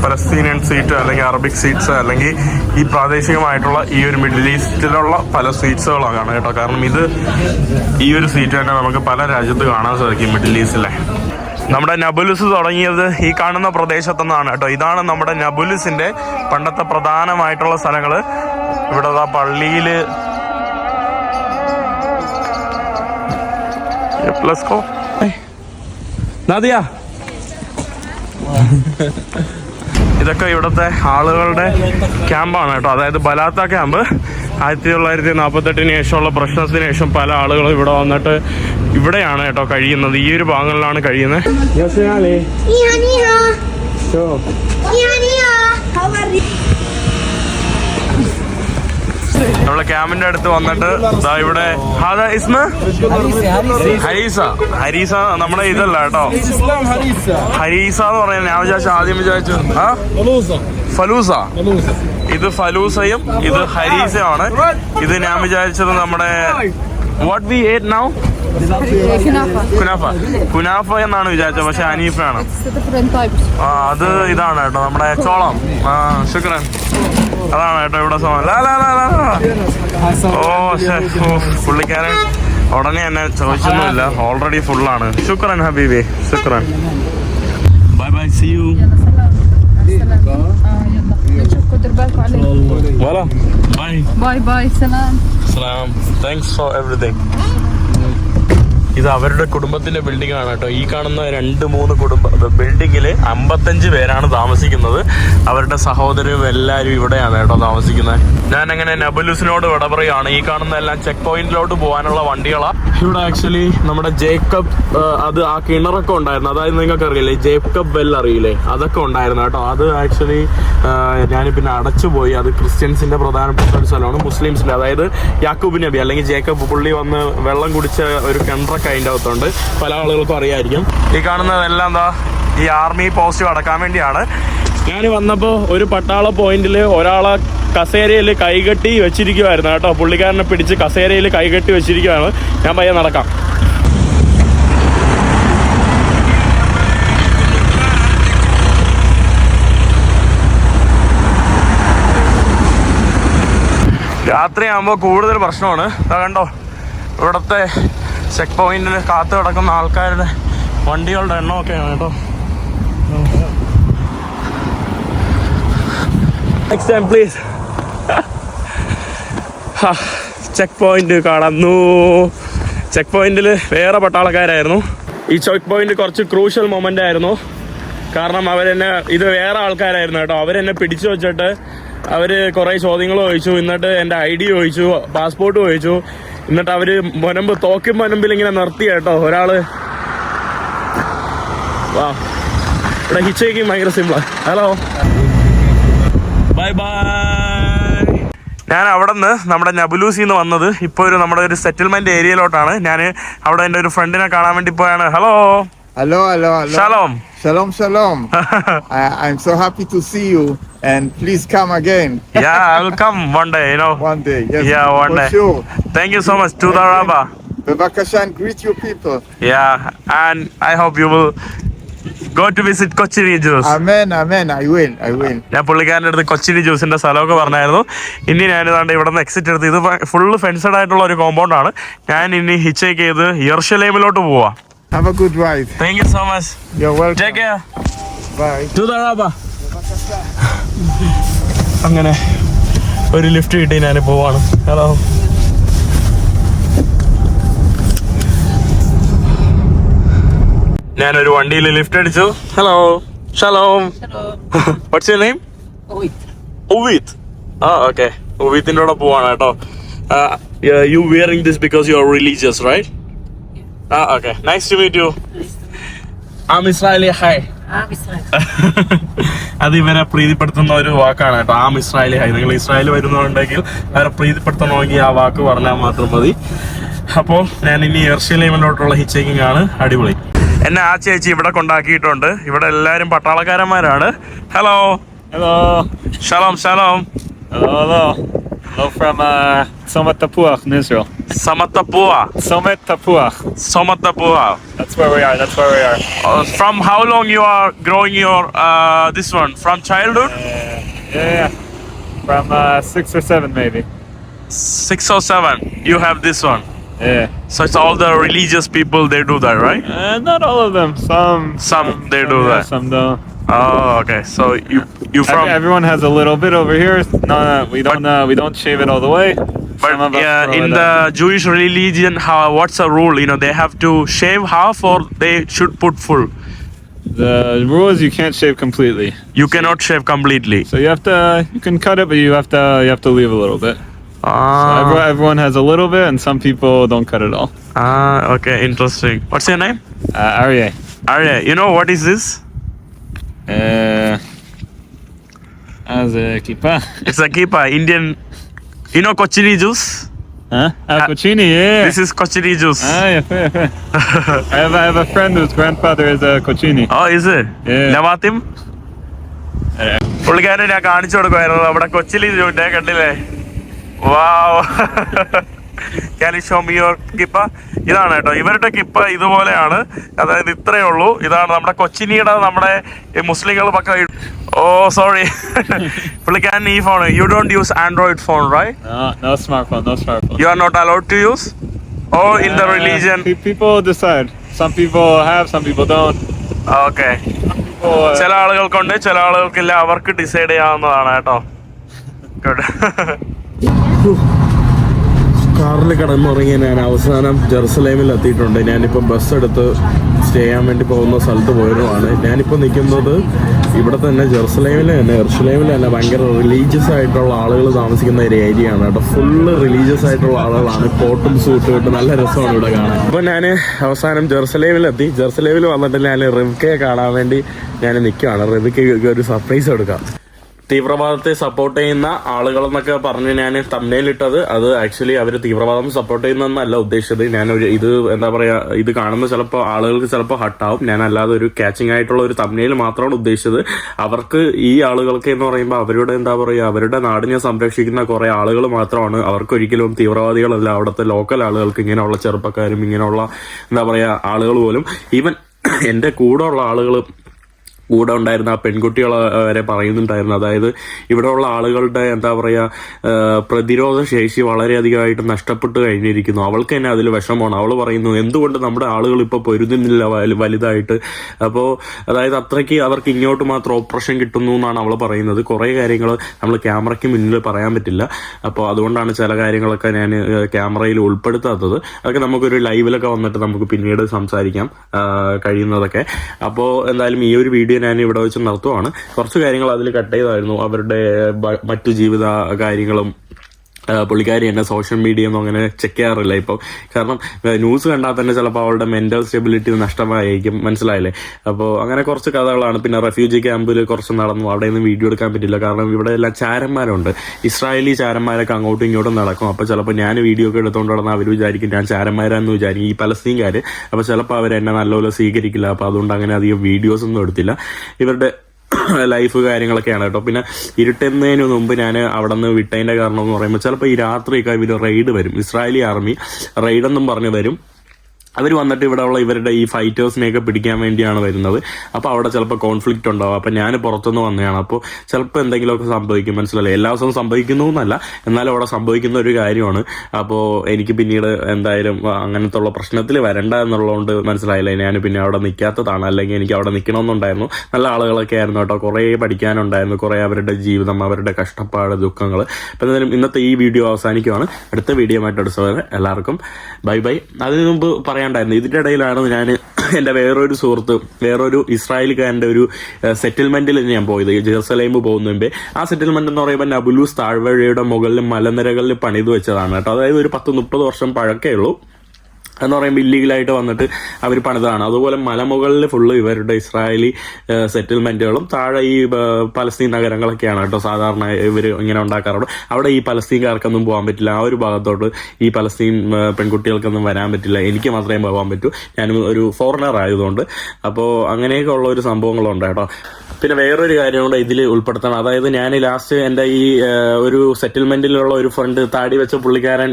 പലസ്തീനിയൻ സീറ്റ് അല്ലെങ്കിൽ അറബിക് സ്വീറ്റ്സ് അല്ലെങ്കിൽ ഈ പ്രാദേശികമായിട്ടുള്ള ഈ ഒരു മിഡിൽ ഈസ്റ്റിലുള്ള പല സ്വീറ്റ്സുകളാണ് കേട്ടോ കാരണം ഇത് ഈ ഒരു സ്വീറ്റ് തന്നെ നമുക്ക് പല രാജ്യത്ത് കാണാൻ സാധിക്കും മിഡിൽ ഈസ്റ്റിലെ നമ്മുടെ നബുലുസ് തുടങ്ങിയത് ഈ കാണുന്ന പ്രദേശത്തു നിന്നാണ് കേട്ടോ. ഇതാണ് നമ്മുടെ നബുലുസിന്റെ പണ്ടത്തെ പ്രധാനമായിട്ടുള്ള സ്ഥലങ്ങൾ ഇവിടെ go. Hey. നാദിയ. ഇതൊക്കെ ഇവിടുത്തെ ആളുകളുടെ ക്യാമ്പാണ് കേട്ടോ. അതായത് ബലാത്ത ക്യാമ്പ്. ആയിരത്തി തൊള്ളായിരത്തി നാൽപ്പത്തെട്ടിന് ശേഷമുള്ള പ്രശ്നത്തിന് ശേഷം പല ആളുകളും ഇവിടെ വന്നിട്ട് ഇവിടെയാണ് കേട്ടോ കഴിയുന്നത്. ഈ ഒരു ഭാഗങ്ങളിലാണ് കഴിയുന്നത്? നമ്മളെ ക്യാമ്പിന്റെ അടുത്ത് വന്നിട്ട് ഇതാ ഇവിടെ ഹാദാ ഇസ്മ. ഹരീസ. ഹരീസ നമ്മുടെ ഇതല്ല കേട്ടോ. ഹരീസ എന്ന് പറയുന്നത് ഞാൻ വിചാരിച്ചു ആദ്യം വിചാരിച്ചു ആ? ഫലൂസ. ഇത് ഫലൂസയും ഇത് ഹരീസയാണ് ഇത് ഞാൻ വിചാരിച്ചത് നമ്മുടെ what we ate now kunafa kunafa എന്നാണ് വിചാരിച്ചത് പക്ഷെ അനീഫാണ്. ആ അത് ഇതാണ് കേട്ടോ നമ്മുടെ ചോളം. ആ ശുക്രൻ. അതാണ് കേട്ടോ ഇവിടെ ഓ ഓ പുള്ളിക്കാരൻ ഉടനെ എന്നെ ചോദിച്ചൊന്നുമില്ല. ഓൾറെഡി ഫുള്ളാണ് ശുക്രൻ ഹബീബി ശുക്രൻ. Bye bye see you Voilà. Bye. Bye bye, salam. Thanks for everything. ഇത് അവരുടെ കുടുംബത്തിന്റെ ബിൽഡിംഗ് ആണ് കേട്ടോ. ഈ കാണുന്ന രണ്ട് മൂന്ന് കുടുംബ ബിൽഡിങ്ങിൽ അമ്പത്തഞ്ച് പേരാണ് താമസിക്കുന്നത്. അവരുടെ സഹോദരരും എല്ലാവരും ഇവിടെയാണ് കേട്ടോ താമസിക്കുന്നത്. ഞാൻ അങ്ങനെ നബലുസിനോട് വിട പറയുകയാണ് ഈ കാണുന്ന എല്ലാം ചെക്ക് പോയിന്റിലോട്ട് പോകാനുള്ള വണ്ടികളാണ് ഇവിടെ ആക്ച്വലി നമ്മുടെ ജേക്കബ് അത് ആ കിണറൊക്കെ ഉണ്ടായിരുന്നു. അതായത് നിങ്ങൾക്ക് അറിയില്ലേ ജേക്കബ് ബെൽ അറിയില്ലേ? അതൊക്കെ ഉണ്ടായിരുന്നു കേട്ടോ. അത് ആക്ച്വലി ഞാൻ പിന്നെ അടച്ചുപോയി. അത് ക്രിസ്ത്യൻസിന്റെ പ്രധാനപ്പെട്ട ഒരു സ്ഥലമാണ് മുസ്ലിംസിന്റെ. അതായത് യാക്കൂബ് നബി അല്ലെങ്കിൽ ജേക്കബ് പുള്ളി വന്ന് വെള്ളം കുടിച്ച ഒരു കിണറൊക്കെ അതിന്റെ അകത്തുണ്ട്. പല ആളുകൾക്കും അറിയായിരിക്കും. ഈ കാണുന്നതെല്ലാം എന്താ ഈ ആർമി പോസ്റ്റ് അടക്കാൻ വേണ്ടിയാണ്. ഞാൻ വന്നപ്പോൾ ഒരു പട്ടാള പോയിന്റിൽ ഒരാളെ കസേരയിൽ കൈകെട്ടി വെച്ചിരിക്കുമായിരുന്നു കേട്ടോ. പുള്ളിക്കാരനെ പിടിച്ച് കസേരയിൽ കൈകെട്ടി വെച്ചിരിക്കുകയാണ് ഞാൻ പയ്യെ നടക്കാം. രാത്രിയാകുമ്പോൾ കൂടുതൽ പ്രശ്നമാണ്. കണ്ടോ? ഇവിടുത്തെ ചെക്ക് പോയിന്റിൽ കാത്തു കിടക്കുന്ന ആൾക്കാരുടെ വണ്ടികളുടെ എണ്ണമൊക്കെയാണ് കേട്ടോ. നെക്സ്റ്റ് പ്ലീസ് ചെക്ക് പോയിന്റ് കടന്നു. ചെക്ക് പോയിന്റിൽ വേറെ പട്ടാളക്കാരായിരുന്നു. ഈ ചെക്ക് പോയിന്റ് കുറച്ച് ക്രൂഷ്യൽ മൊമെന്റ് ആയിരുന്നു. കാരണം അവരെന്നെ ഇത് വേറെ ആൾക്കാരായിരുന്നു കേട്ടോ. അവരെന്നെ പിടിച്ചു വെച്ചിട്ട് അവർ കുറേ ചോദ്യങ്ങൾ ചോദിച്ചു. എന്നിട്ട് എന്റെ ഐ ഡി ചോദിച്ചു പാസ്പോർട്ട് ചോദിച്ചു. എന്നിട്ട് അവർ മുനമ്പ് തോക്കും മുനമ്പിൽ ഇങ്ങനെ നിർത്തി കേട്ടോ ഒരാൾ. വാ. ഇവിടെ ഹിച്ചേക്കും ഭയങ്കര സിമ്പിളാണ് ഹലോ ബൈ ബൈ ഞാൻ അവിടെ നിന്ന് നമ്മുടെ നബുലൂസിൽ നിന്ന് വന്നത് ഇപ്പോൾ ഒരു നമ്മുടെ ഒരു സെറ്റിൽമെന്റ് ഏരിയയിലോട്ടാണ് ഞാൻ അവിടെ എന്റെ ഒരു ഫ്രണ്ടിനെ കാണാൻ വേണ്ടി പോയാണ്. Hello Hello, hello, hello. ഷാലോം Shalom, shalom. I, I'm so happy to see you, and please come again yeah I will come one day you know one day. Yes, Yeah, one for day. sure. Thank you so much to the റാബ Bebakasha and greet your people. Yeah and I hope you will go to visit Cochini Jews Amen, amen. I will, I will. ഞാൻ പുള്ളിക്കാരന്റെ അടുത്ത് കൊച്ചിനി ജ്യൂസിന്റെ സ്ഥലമൊക്കെ പറഞ്ഞായിരുന്നു ഇനി ഞാൻ ഇതാണ്ട് ഇവിടെ നിന്ന് എക്സിറ്റ് എടുത്ത് ഇത് ഫുള്ള് ഫെൻസഡ് ആയിട്ടുള്ള ഒരു കോമ്പൗണ്ട് ആണ് ഞാൻ ഇനി ഹിച്ച് ചെയ്ത് യെർഷലേമിലോട്ട് പോവാ Have a good ride. Thank you so much. You're welcome. Take care. Bye. To the rubber. അങ്ങനെ ഒരു ലിഫ്റ്റ് കിട്ടി ഞാൻ പോവാണ് ഹലോ ഞാനൊരു വണ്ടിയിൽ ലിഫ്റ്റ് അടിച്ചു hello Shalom what's your name ഉവീത് ആ ഓക്കെ ഉവീത്തിന്റെ കൂടെ പോവാണ് കേട്ടോ you wearing this because you are religious right ആ okay nice to meet you ആം ഇസ്രായേലി ഹൈ അത് ഇവരെ പ്രീതിപ്പെടുത്തുന്ന ഒരു വാക്കാണ് കേട്ടോ. ആം ഇസ്രായേലി ഹൈ നിങ്ങൾ ഇസ്രായേൽ വരുന്നുണ്ടെങ്കിൽ അവരെ പ്രീതിപ്പെടുത്തണമെങ്കിൽ ആ വാക്ക് പറഞ്ഞാൽ മാത്രം മതി. അപ്പോൾ ഞാൻ ഇനി എർഷ്യലേമിലോട്ടുള്ള ഹിച്ചേക്കിംഗ് ആണ്. അടിപൊളി. എന്നെ ആ ചേച്ചി ഇവിടെ കൊണ്ടാക്കിയിട്ടുണ്ട്. ഇവിടെ എല്ലാവരും പട്ടാളക്കാരന്മാരാണ്. Hello hello Shalom Shalom hello hello. Hello from uh, Somat Tapuach in Israel. Somat Tapuach. Somat Tapuach. Somat Tapuach. That's where we are. That's where we are. Uh, from how long you are growing your uh, this one? From childhood? yeah, yeah. From uh, six or seven maybe. Six or seven. You have this one. Yeah. So it's all the religious people they do that, right? Uh, not all of them. Some. Some, some they some do yeah, that. Some don't. Oh, okay. So you you from Everyone has a little bit over here. No, no we don't. Uh, we don't shave it all the way. but Some of us yeah, in the. Jewish religion, how what's the rule? You know, they have to shave half or they should put full. the rule is you can't shave completely. You cannot shave completely. So you have to. You can cut it, but you have to. You have to leave a little bit. So Ah, everyone, everyone has a little bit, and some people don't cut it all. ah, okay, interesting. What's your name? Uh, Aryeh. You know what is this? Uh, as a kipa. It's a kipa, Indian. You know Kochiri juice? Huh? Ah, Cochini, yeah. This is Kochiri juice. Ah, yeah, yeah, yeah. I have, I have a friend whose grandfather is a kochini. Oh, is it? Yeah. Lavatim? പുള്ളിക്കാരൻ ഞാൻ കാണിച്ചു കൊടുക്കുമായിരുന്നു നമ്മുടെ കൊച്ചിയിൽ കണ്ടില്ലേ വാവ് കാലിഷോമിയോർ കിപ്പ. ഇതാണ് കേട്ടോ. ഇവരുടെ കിപ്പ ഇതുപോലെയാണ്. അതായത് ഇത്രയേ ഉള്ളൂ. ഇതാണ് നമ്മുടെ കൊച്ചിനിയുടെ നമ്മുടെ മുസ്ലിങ്ങൾ പക്ക ഓ സോറി പുള്ളിക്കാൻ ഈ phone you don't use Android phone right. You are not allowed to use oh in the religion. Okay ചില ആളുകൾക്കുണ്ട്. ചില ആളുകൾക്കില്ല. അവർക്ക് ഡിസൈഡ് ചെയ്യാവുന്നതാണ് കേട്ടോ. Good. കാറിൽ കിടന്നുറങ്ങി ഞാൻ അവസാനം ജെറുസലേമിൽ എത്തിയിട്ടുണ്ട്. ഞാനിപ്പോൾ ബസ് എടുത്ത് സ്റ്റേ ചെയ്യാൻ വേണ്ടി പോകുന്ന സ്ഥലത്ത് പോയതുമാണ് ഞാനിപ്പോൾ നിൽക്കുന്നത് ഇവിടെ തന്നെ ജെറുസലേമിൽ തന്നെ ജെറുസലേമിൽ തന്നെ. ഭയങ്കര റിലീജിയസ് ആയിട്ടുള്ള ആളുകൾ താമസിക്കുന്ന ഒരു ഏരിയ ആണ് കേട്ടോ. ഫുള്ള് റിലീജിയസ് ആയിട്ടുള്ള ആളുകളാണ്. കോട്ടും സൂട്ടും ഇട്ട് നല്ല രസമാണ് ഇവിടെ കാണാൻ. അപ്പോൾ ഞാൻ അവസാനം ജെറുസലേമിൽ എത്തി. ജെറുസലേമിൽ വന്നിട്ട് ഞാൻ റിവ്കയെ കാണാൻ വേണ്ടി ഞാൻ നിൽക്കുകയാണ്. റിവ്കയ്ക്ക് ഒരു സർപ്രൈസ് കൊടുക്കാം തീവ്രവാദത്തെ സപ്പോർട്ട് ചെയ്യുന്ന ആളുകൾ എന്നൊക്കെ പറഞ്ഞ് ഞാൻ തമ്മിലിട്ടത് അത് ആക്ച്വലി അവർ തീവ്രവാദം സപ്പോർട്ട് ചെയ്യുന്നതെന്നല്ല ഉദ്ദേശിച്ചത്. ഞാൻ ഒരു ഇത് എന്താ പറയാ ഇത് കാണുന്ന ചിലപ്പോൾ ആളുകൾക്ക് ചിലപ്പോൾ ഹട്ടാവും. ഞാൻ അല്ലാതെ ഒരു ക്യാച്ചിങ് ആയിട്ടുള്ള ഒരു തമ്മിൽ മാത്രമാണ് ഉദ്ദേശിച്ചത്. അവർക്ക് ഈ ആളുകൾക്ക് എന്ന് പറയുമ്പോൾ അവരുടെ എന്താ പറയുക അവരുടെ നാടിനെ സംരക്ഷിക്കുന്ന കുറെ ആളുകൾ മാത്രമാണ്. അവർക്ക് ഒരിക്കലും തീവ്രവാദികളല്ല. അവിടുത്തെ ലോക്കൽ ആളുകൾക്ക് ഇങ്ങനെയുള്ള ചെറുപ്പക്കാരും ഇങ്ങനെയുള്ള എന്താ പറയാ ആളുകൾ പോലും. ഈവൻ എന്റെ കൂടെ ഉള്ള ആളുകൾ കൂടെ ഉണ്ടായിരുന്ന ആ പെൺകുട്ടികൾ വരെ പറയുന്നുണ്ടായിരുന്നു. അതായത് ഇവിടെയുള്ള ആളുകളുടെ എന്താ പറയുക പ്രതിരോധ ശേഷി വളരെയധികമായിട്ട് നഷ്ടപ്പെട്ട് കഴിഞ്ഞിരിക്കുന്നു. അവൾക്ക് തന്നെ അതിൽ വിഷമമാണ്. അവൾ പറയുന്നു എന്തുകൊണ്ട് നമ്മുടെ ആളുകൾ ഇപ്പോൾ പൊരുതുന്നില്ല വലു- വലുതായിട്ട്? അപ്പോൾ അതായത് അത്രയ്ക്ക് അവർക്ക് ഇങ്ങോട്ട് മാത്രം ഓപ്പറേഷൻ കിട്ടുന്നു എന്നാണ് അവൾ പറയുന്നത്. കുറേ കാര്യങ്ങൾ നമ്മൾ ക്യാമറയ്ക്ക് മുന്നിൽ പറയാൻ പറ്റില്ല. അപ്പോൾ അതുകൊണ്ടാണ് ചില കാര്യങ്ങളൊക്കെ ഞാൻ ക്യാമറയിൽ ഉൾപ്പെടുത്താത്തത്. അതൊക്കെ നമുക്കൊരു ലൈവിലൊക്കെ വന്നിട്ട് നമുക്ക് പിന്നീട് സംസാരിക്കാം കഴിയുന്നതൊക്കെ. അപ്പോൾ എന്തായാലും ഈ ഒരു വീഡിയോ ഞാൻ ഇവിടെ വെച്ച് നിർത്തുവാണ്. കുറച്ച് കാര്യങ്ങൾ അതിൽ കട്ട് ചെയ്തായിരുന്നു. അവരുടെ മറ്റു ജീവിത കാര്യങ്ങളും പുള്ളിക്കാരി എന്നെ സോഷ്യൽ മീഡിയ ഒന്നും അങ്ങനെ ചെക്ക് ചെയ്യാറില്ല ഇപ്പം. കാരണം ന്യൂസ് കണ്ടാൽ തന്നെ ചിലപ്പോൾ അവളുടെ മെന്റൽ സ്റ്റെബിലിറ്റി നഷ്ടമായിരിക്കും. മനസ്സിലായില്ലേ? അപ്പോൾ അങ്ങനെ കുറച്ച് കഥകളാണ്. പിന്നെ റെഫ്യൂജി ക്യാമ്പിൽ കുറച്ച് നടന്നു. അവിടെ നിന്ന് വീഡിയോ എടുക്കാൻ പറ്റില്ല. കാരണം ഇവിടെ എല്ലാം ചാരന്മാരുണ്ട്. ഇസ്രായേലി ചാരന്മാരൊക്കെ അങ്ങോട്ടും ഇങ്ങോട്ടും നടക്കും. അപ്പോൾ ചിലപ്പോൾ ഞാൻ വീഡിയോ ഒക്കെ എടുത്തുകൊണ്ട് നടന്നാൽ അവർ വിചാരിക്കും ഞാൻ ചാരന്മാരാന്ന് വിചാരിക്കും. ഈ പലസ്തീൻകാർ അപ്പോൾ ചിലപ്പോൾ അവർ നല്ലപോലെ സ്വീകരിക്കില്ല. അപ്പോൾ അതുകൊണ്ട് അങ്ങനെ അധികം വീഡിയോസ് ഒന്നും എടുത്തില്ല. ഇവരുടെ ലൈഫ് കാര്യങ്ങളൊക്കെയാണ് കേട്ടോ. പിന്നെ ഇരുട്ടുന്നതിന് മുമ്പ് ഞാൻ അവിടെ നിന്ന് വിട്ടതിന്റെ കാരണം എന്ന് പറയുമ്പോൾ ചിലപ്പോൾ ഈ രാത്രിയൊക്കെ ഇവർ റെയ്ഡ് വരും. ഇസ്രായേലി ആർമി റെയ്ഡെന്നും പറഞ്ഞ് വരും അവർ വന്നിട്ട് ഇവിടെ ഉള്ള ഇവരുടെ ഈ ഫൈറ്റേഴ്സിനെയൊക്കെ പിടിക്കാൻ വേണ്ടിയാണ് വരുന്നത്. അപ്പോൾ അവിടെ ചിലപ്പോൾ കോൺഫ്ലിക്റ്റ് ഉണ്ടാവും. അപ്പോൾ ഞാൻ പുറത്തുനിന്ന് വന്നതാണ്. അപ്പോൾ ചിലപ്പോൾ എന്തെങ്കിലുമൊക്കെ സംഭവിക്കും. മനസ്സിലല്ലേ എല്ലാ ദിവസവും സംഭവിക്കുന്നു എന്നല്ല. എന്നാലും അവിടെ സംഭവിക്കുന്ന ഒരു കാര്യമാണ്. അപ്പോൾ എനിക്ക് പിന്നീട് എന്തായാലും അങ്ങനത്തെ ഉള്ള പ്രശ്നത്തിൽ വരണ്ട എന്നുള്ളതുകൊണ്ട് മനസ്സിലായില്ല? ഞാൻ പിന്നെ അവിടെ നിൽക്കാത്തതാണ്. അല്ലെങ്കിൽ എനിക്ക് അവിടെ നിൽക്കണമെന്നുണ്ടായിരുന്നു. നല്ല ആളുകളൊക്കെ ആയിരുന്നു കേട്ടോ. കുറേ പഠിക്കാനുണ്ടായിരുന്നു. കുറേ അവരുടെ ജീവിതം അവരുടെ കഷ്ടപ്പാട് ദുഃഖങ്ങൾ അപ്പോൾ എന്തായാലും ഇന്നത്തെ ഈ വീഡിയോ അവസാനിക്കുവാണ്. അടുത്ത വീഡിയോ ആയിട്ട് അടുത്ത വരെ എല്ലാവർക്കും ബൈ ബൈ. അതിനു മുമ്പ് പറയാണ്ടായിരുന്നു ഇതിന്റെ ഇടയിലാണ് ഞാൻ എന്റെ വേറൊരു സുഹൃത്ത് വേറൊരു ഇസ്രായേൽക്കാരന്റെ ഒരു സെറ്റിൽമെന്റിൽ ഞാൻ പോയത്. ജെറുസലേം പോകുന്ന മുമ്പേ ആ സെറ്റിൽമെന്റ് എന്ന് പറയുമ്പോൾ നബുലൂസ് താഴ്വഴയുടെ മുകളിൽ മലനിരകളിൽ പണിത് വെച്ചതാണ് കേട്ടോ. അതായത് ഒരു പത്ത് മുപ്പത് വർഷം പഴക്കേ ഉള്ളൂ. എന്ന് പറയുമ്പോൾ ഇല്ലീഗലായിട്ട് വന്നിട്ട് അവർ പണിതാണ്. അതുപോലെ മലമുകളിൽ ഫുള്ള് ഇവരുടെ ഇസ്രായേലി സെറ്റിൽമെന്റുകളും താഴെ ഈ പലസ്തീൻ നഗരങ്ങളൊക്കെയാണ് കേട്ടോ സാധാരണ ഇവർ ഇങ്ങനെ ഉണ്ടാക്കാറുള്ളത്. അവിടെ ഈ പലസ്തീൻകാർക്കൊന്നും പോകാൻ പറ്റില്ല. ആ ഒരു ഭാഗത്തോട്ട് ഈ പലസ്തീൻ പെൺകുട്ടികൾക്കൊന്നും വരാൻ പറ്റില്ല. എനിക്ക് മാത്രമേ പോകാൻ പറ്റൂ. ഞാനും ഒരു ഫോറിനർ ആയതുകൊണ്ട്. അപ്പോൾ അങ്ങനെയൊക്കെ ഉള്ള ഒരു സംഭവങ്ങളുണ്ട് കേട്ടോ. പിന്നെ വേറൊരു കാര്യം കൂടെ ഇതിൽ ഉൾപ്പെടുത്തണം. അതായത് ഞാൻ ലാസ്റ്റ് എന്റെ ഈ ഒരു സെറ്റിൽമെന്റിലുള്ള ഒരു ഫ്രണ്ട് താടി വെച്ച പുള്ളിക്കാരൻ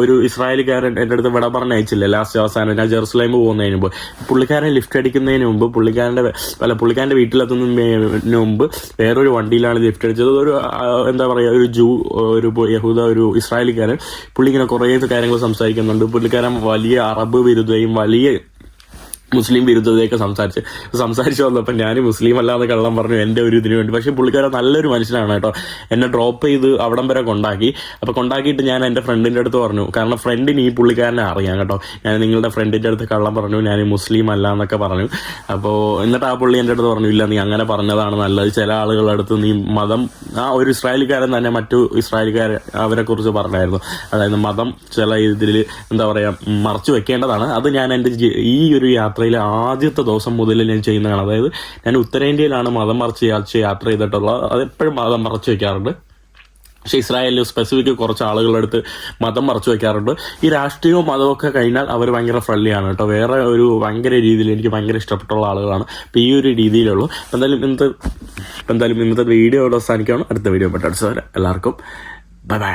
ഒരു ഇസ്രായേലിക്കാരൻ എന്റെ അടുത്ത് വിട പറഞ്ഞ് അയച്ചില്ലേ ലാസ്റ്റ് അവസാനം ഞാൻ ജെറുസലേം പോകുന്നതിന് മുമ്പ്. പുള്ളിക്കാരൻ ലിഫ്റ്റ് അടിക്കുന്നതിന് മുമ്പ് പുള്ളിക്കാരന്റെ അല്ല പുള്ളിക്കാരന്റെ വീട്ടിലെത്തുന്നതിന് മുമ്പ് വേറൊരു വണ്ടിയിലാണ് ലിഫ്റ്റ് അടിച്ചത്. ഒരു എന്താ പറയുക ഒരു ജൂ ഒരു യഹൂദ ഒരു ഇസ്രായേലിക്കാരൻ പുള്ളി ഇങ്ങനെ കുറേ കാര്യങ്ങൾ സംസാരിക്കുന്നുണ്ട്. പുള്ളിക്കാരൻ വലിയ അറബ് വിരുദ്ധയും വലിയ മുസ്ലിം വിരുദ്ധതയൊക്കെ സംസാരിച്ച്. സംസാരിച്ച് വന്നപ്പോൾ ഞാൻ മുസ്ലിം അല്ലാന്ന് കള്ളം പറഞ്ഞു എന്റെ ഒരു ഇതിനു വേണ്ടി. പക്ഷേ പുള്ളിക്കാരൻ നല്ലൊരു മനുഷ്യനാണ് കേട്ടോ. എന്നെ ഡ്രോപ്പ് ചെയ്ത് അവിടം വരെ കൊണ്ടാക്കി. അപ്പോൾ കൊണ്ടാക്കിയിട്ട് ഞാൻ എന്റെ ഫ്രണ്ടിന്റെ അടുത്ത് പറഞ്ഞു. കാരണം ഫ്രണ്ടിന് ഈ പുള്ളിക്കാരനെ അറിയാം കേട്ടോ. ഞാൻ നിങ്ങളുടെ ഫ്രണ്ടിന്റെ അടുത്ത് കള്ളം പറഞ്ഞു. ഞാൻ മുസ്ലിം അല്ല എന്നൊക്കെ പറഞ്ഞു. അപ്പോൾ എന്നിട്ട് ആ പുള്ളി എന്റെ അടുത്ത് പറഞ്ഞു ഇല്ല നീ അങ്ങനെ പറഞ്ഞതാണ് നല്ലത്. ചില ആളുകളുടെ അടുത്ത് നീ മതം ആ ഒരു ഇസ്രായേലിക്കാരൻ തന്നെ മറ്റു ഇസ്രായേലിക്കാർ അവരെക്കുറിച്ച് പറഞ്ഞായിരുന്നു. അതായത് മതം ചില ഇതിൽ എന്താ പറയുക മറച്ചു വെക്കേണ്ടതാണ്. അത് ഞാൻ എന്റെ ഈ ഒരു യാത്രയിൽ ആദ്യത്തെ ദിവസം മുതൽ ഞാൻ ചെയ്യുന്നതാണ്. അതായത് ഞാൻ ഉത്തരേന്ത്യയിലാണ് മതം മറച്ച് യാത്ര ചെയ്തിട്ടുള്ളത്. അത് എപ്പോഴും മതം മറച്ചു വെക്കാറുണ്ട്. പക്ഷേ ഇസ്രായേലിൽ സ്പെസിഫിക് കുറച്ച് ആളുകളുടെ അടുത്ത് മതം മറച്ചു വെക്കാറുണ്ട്. ഈ രാഷ്ട്രീയവും മതവും ഒക്കെ കഴിഞ്ഞാൽ അവർ ഭയങ്കര ഫ്രണ്ട്ലിയാണ് കേട്ടോ. വേറെ ഒരു ഭയങ്കര രീതിയിൽ എനിക്ക് ഭയങ്കര ഇഷ്ടപ്പെട്ടുള്ള ആളുകളാണ് അപ്പം ഈ ഒരു രീതിയിലുള്ളൂ. എന്തായാലും ഇന്നത്തെ എന്തായാലും ഇന്നത്തെ വീഡിയോ അവസാനിക്കുകയാണ്. അടുത്ത വീഡിയോ പെട്ടെടുത്ത് വരെ എല്ലാവർക്കും. Bye bye